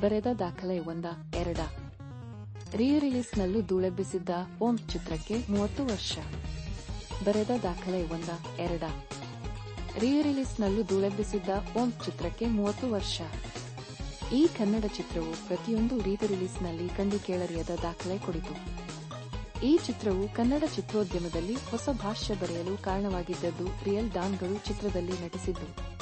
ಬರೆದ ದಾಖಲೆ ಒಂದ, ಎರಡ. ರೀ ರಿಲೀಸ್ನಲ್ಲೂ ಧೂಳೆಬ್ಬಿಸಿದ್ದ ಓಂ ಚಿತ್ರಕ್ಕೆ ಮೂವತ್ತು ವರ್ಷ. ಬರೆದ ದಾಖಲೆ ಒಂದ, ಎರಡ. ರೀ ರಿಲೀಸ್ನಲ್ಲೂ ಧೂಳೆಬ್ಬಿಸಿದ್ದ ಓಂ ಚಿತ್ರಕ್ಕೆ ಮೂವತ್ತು ವರ್ಷ. ಈ ಕನ್ನಡ ಚಿತ್ರವು ಪ್ರತಿಯೊಂದು ರೀತಿ ರಿಲೀಸ್ನಲ್ಲಿ ಕಂಡು ಕೇಳರಿಯದ ದಾಖಲೆ ಕೊಡಿತು. ಈ ಚಿತ್ರವು ಕನ್ನಡ ಚಿತ್ರೋದ್ಯಮದಲ್ಲಿ ಹೊಸ ಭಾಷ್ಯ ಬರೆಯಲು ಕಾರಣವಾಗಿದ್ದದ್ದು ರಿಯಲ್ ಡಾನ್ಗಳು ಚಿತ್ರದಲ್ಲಿ ನಟಿಸಿದ್ದು.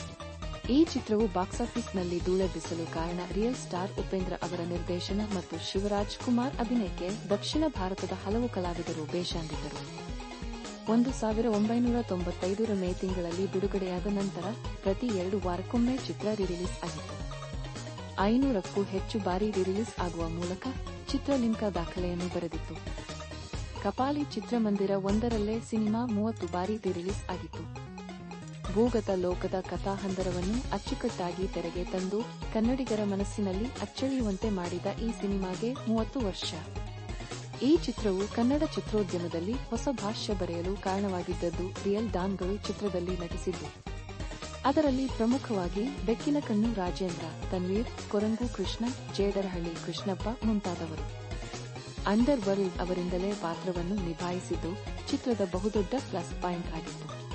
ಈ ಚಿತ್ರವು ಬಾಕ್ಸ್ ಬಾಕ್ಸಾಫೀಸ್ನಲ್ಲಿ ಧೂಳೆಬ್ಬಿಸಲು ಕಾರಣ ರಿಯಲ್ ಸ್ಟಾರ್ ಉಪೇಂದ್ರ ಅವರ ನಿರ್ದೇಶನ ಮತ್ತು ಶಿವರಾಜ್ ಕುಮಾರ್ ಅಭಿನಯಕ್ಕೆ ದಕ್ಷಿಣ ಭಾರತದ ಹಲವು ಕಲಾವಿದರು ಬೇಷಾಂದಿದ್ದರು ಒಂದು ಸಾವಿರ ಒಂಬೈನೂರ ತೊಂಬತ್ತೈದರ ಮೇ ತಿಂಗಳಲ್ಲಿ ಬಿಡುಗಡೆಯಾದ ನಂತರ ಪ್ರತಿ ಎರಡು ವಾರಕ್ಕೊಮ್ಮೆ ಚಿತ್ರ ರಿಲೀಸ್ ಆಗಿತ್ತು. ಐನೂರಕ್ಕೂ ಹೆಚ್ಚು ಬಾರಿ ರಿಲೀಸ್ ಆಗುವ ಮೂಲಕ ಚಿತ್ರಲಿಂಕ ದಾಖಲೆಯನ್ನು ಬರೆದಿತ್ತು. ಕಪಾಲಿ ಚಿತ್ರಮಂದಿರ ಒಂದರಲ್ಲೇ ಸಿನಿಮಾ ಮೂವತ್ತು ಬಾರಿ ರಿಲೀಸ್ ಆಗಿತ್ತು. ಭೂಗತ ಲೋಕದ ಕಥಾಹಂದರವನ್ನು ಅಚ್ಚುಕಟ್ಟಾಗಿ ತೆರೆಗೆ ತಂದು ಕನ್ನಡಿಗರ ಮನಸ್ಸಿನಲ್ಲಿ ಅಚ್ಚಳಿಯುವಂತೆ ಮಾಡಿದ ಈ ಸಿನಿಮಾಗೆ ಮೂವತ್ತು ವರ್ಷ. ಈ ಚಿತ್ರವು ಕನ್ನಡ ಚಿತ್ರೋದ್ಯಮದಲ್ಲಿ ಹೊಸ ಭಾಷ್ಯ ಬರೆಯಲು ಕಾರಣವಾಗಿದ್ದದ್ದು ರಿಯಲ್ ಡಾನ್ಗಳು ಚಿತ್ರದಲ್ಲಿ ನಟಿಸಿದ್ದು. ಅದರಲ್ಲಿ ಪ್ರಮುಖವಾಗಿ ಬೆಕ್ಕಿನ ಕಣ್ಣು ರಾಜೇಂದ್ರ, ತನ್ವೀರ್, ಕೊರಂಗು ಕೃಷ್ಣ, ಜೇಡರಹಳ್ಳಿ ಕೃಷ್ಣಪ್ಪ ಮುಂತಾದವರು. ಅಂಡರ್ ವರ್ಲ್ಡ್ ಅವರಿಂದಲೇ ಪಾತ್ರವನ್ನು ನಿಭಾಯಿಸಿದ್ದು ಚಿತ್ರದ ಬಹುದೊಡ್ಡ ಪ್ಲಸ್ ಪಾಯಿಂಟ್ ಆಗಿತ್ತು.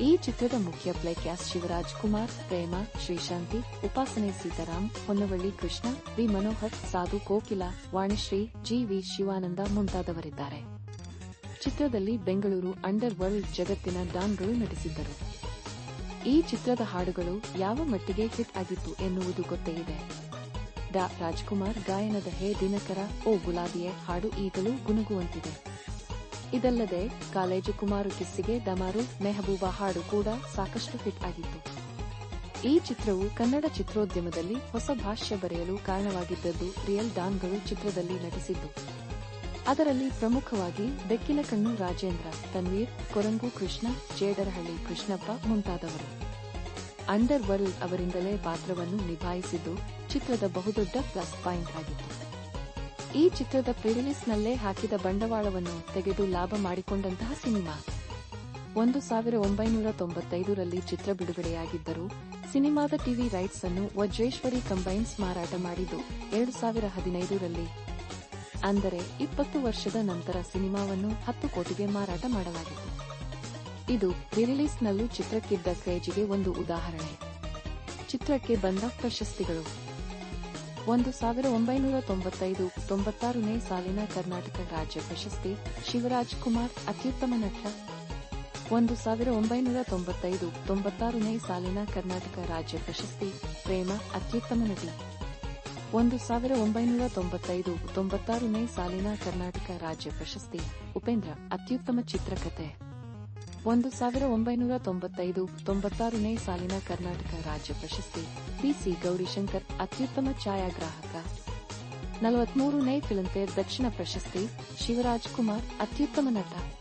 ಈ ಚಿತ್ರದ ಮುಖ್ಯ play cast Shivaraj Kumar, Prema, Srishanti, Upasane Seetharam, Honnavalli Krishna, V Manohar, Sadhu Kokila, Vanishree, G V Shivananda ಮುಂತಾದವರಿದ್ದಾರೆ. ಚಿತ್ರದಲ್ಲಿ ಬೆಂಗಳೂರು ಅಂಡರ್ ವರ್ಲ್ಡ್ ಜಗತ್ತಿನ ಡಾನ್ಗಳು ನಟಿಸಿದ್ದರು. ಈ ಚಿತ್ರದ ಹಾಡುಗಳು ಯಾವ ಮಟ್ಟಿಗೆ ಹಿಟ್ ಆಗಿತ್ತು ಎನ್ನುವುದು ಗೊತ್ತೇ ಇದೆ. ಡಾ. ರಾಜ್ಕುಮಾರ್ ಗಾಯನದ ಹೇ ದಿನಕರ, ಓ ಗುಲಾಬಿಯ ಹಾಡು ಈಗಲೂ ಗುನುಗುವಂತಿದೆ ಇದಲ್ಲದೆ ಕಾಲೇಜು ಕುಮಾರು ಕಿಸ್ಸಿಗೆ ದಮಾರು, ಮೆಹಬೂಬಾ ಹಾಡು ಕೂಡ ಸಾಕಷ್ಟು ಫಿಟ್ ಆಗಿತ್ತು. ಈ ಚಿತ್ರವು ಕನ್ನಡ ಚಿತ್ರೋದ್ಯಮದಲ್ಲಿ ಹೊಸ ಭಾಷ್ಯ ಬರೆಯಲು ಕಾರಣವಾಗಿದ್ದದ್ದು ರಿಯಲ್ ಡಾನ್ಗಳು ಚಿತ್ರದಲ್ಲಿ ನಟಿಸಿದ್ದು. ಅದರಲ್ಲಿ ಪ್ರಮುಖವಾಗಿ ಬೆಕ್ಕಿನ ಕಣ್ಣು ರಾಜೇಂದ್ರ, ತನ್ವೀರ್, ಕೊರಂಗು ಕೃಷ್ಣ, ಜೇಡರಹಳ್ಳಿ ಕೃಷ್ಣಪ್ಪ ಮುಂತಾದವರು. ಅಂಡರ್ ವರ್ಲ್ಡ್ ಅವರಿಂದಲೇ ಪಾತ್ರವನ್ನು ನಿಭಾಯಿಸಿದ್ದು ಚಿತ್ರದ ಬಹುದೊಡ್ಡ ಪ್ಲಸ್ ಪಾಯಿಂಟ್ ಆಗಿತ್ತು. ಈ ಚಿತ್ರದ ಪ್ರಿರಿಲೀಸ್ನಲ್ಲೇ ಹಾಕಿದ ಬಂಡವಾಳವನ್ನು ತೆಗೆದು ಲಾಭ ಮಾಡಿಕೊಂಡಂತಹ ಸಿನಿಮಾ. ಒಂದು ಸಾವಿರ ಒಂಬೈನೂರ ತೊಂಬತ್ತೈದರಲ್ಲಿ ಚಿತ್ರ ಬಿಡುಗಡೆಯಾಗಿದ್ದರೂ, ಸಿನಿಮಾದ ಟಿವಿ ರೈಟ್ಸ್ ಅನ್ನು ವಜ್ರೇಶ್ವರಿ ಕಂಬೈನ್ಸ್ ಮಾರಾಟ ಮಾಡಿದ್ದು ಎರಡು ಸಾವಿರ ಹದಿನೈದರಲ್ಲಿ. ಅಂದರೆ ಇಪ್ಪತ್ತು ವರ್ಷದ ನಂತರ ಸಿನಿಮಾವನ್ನು ಹತ್ತು ಕೋಟಿಗೆ ಮಾರಾಟ ಮಾಡಲಾಗಿತ್ತು. ಇದು ರಿಲೀಸ್ನಲ್ಲೂ ಚಿತ್ರಕ್ಕಿದ್ದ ಕ್ರೇಜಿಗೆ ಒಂದು ಉದಾಹರಣೆ. ಚಿತ್ರಕ್ಕೆ ಬಂದ ಪ್ರಶಸ್ತಿಗಳು. ಒಂದು ಸಾವಿರ ಒಂಬೈನೂರ ತೊಂಬತ್ತೈದು ತೊಂಬತ್ತಾರನೇ ಸಾಲಿನ ಕರ್ನಾಟಕ ರಾಜ್ಯ ಪ್ರಶಸ್ತಿ ಶಿವರಾಜ್ ಕುಮಾರ್ ಅತ್ಯುತ್ತಮ ನಟ. ಒಂದು ಸಾವಿರ ಒಂಬೈನೂರ ತೊಂಬತ್ತೈದು ತೊಂಬತ್ತಾರನೇ ಸಾಲಿನ ಕರ್ನಾಟಕ ರಾಜ್ಯ ಪ್ರಶಸ್ತಿ ಪ್ರೇಮ ಅತ್ಯುತ್ತಮ ನಟಿ. ಒಂದು ಸಾವಿರ ಒಂಬೈನೂರ ತೊಂಬತ್ತೈದು ತೊಂಬತ್ತಾರನೇ ಸಾಲಿನ ಕರ್ನಾಟಕ ರಾಜ್ಯ ಪ್ರಶಸ್ತಿ ಉಪೇಂದ್ರ ಅತ್ಯುತ್ತಮ ಚಿತ್ರಕಥೆ ಒಂದು ಸಾವಿರ ಒಂಬೈನೂರ ತೊಂಬತ್ತೈದು, ತೊಂಬತ್ತಾರನೇ ಸಾಲಿನ ಕರ್ನಾಟಕ ರಾಜ್ಯ ಪ್ರಶಸ್ತಿ, ಪಿಸಿ ಗೌರಿಶಂಕರ್ ಅತ್ಯುತ್ತಮ ಛಾಯಾಗ್ರಾಹಕ. ನಲವತ್ಮೂರನೇ ಫಿಲ್ಮ್ಫೇರ್ ದಕ್ಷಿಣ ಪ್ರಶಸ್ತಿ, ಶಿವರಾಜ್ ಕುಮಾರ್ ಅತ್ಯುತ್ತಮ ನಟ.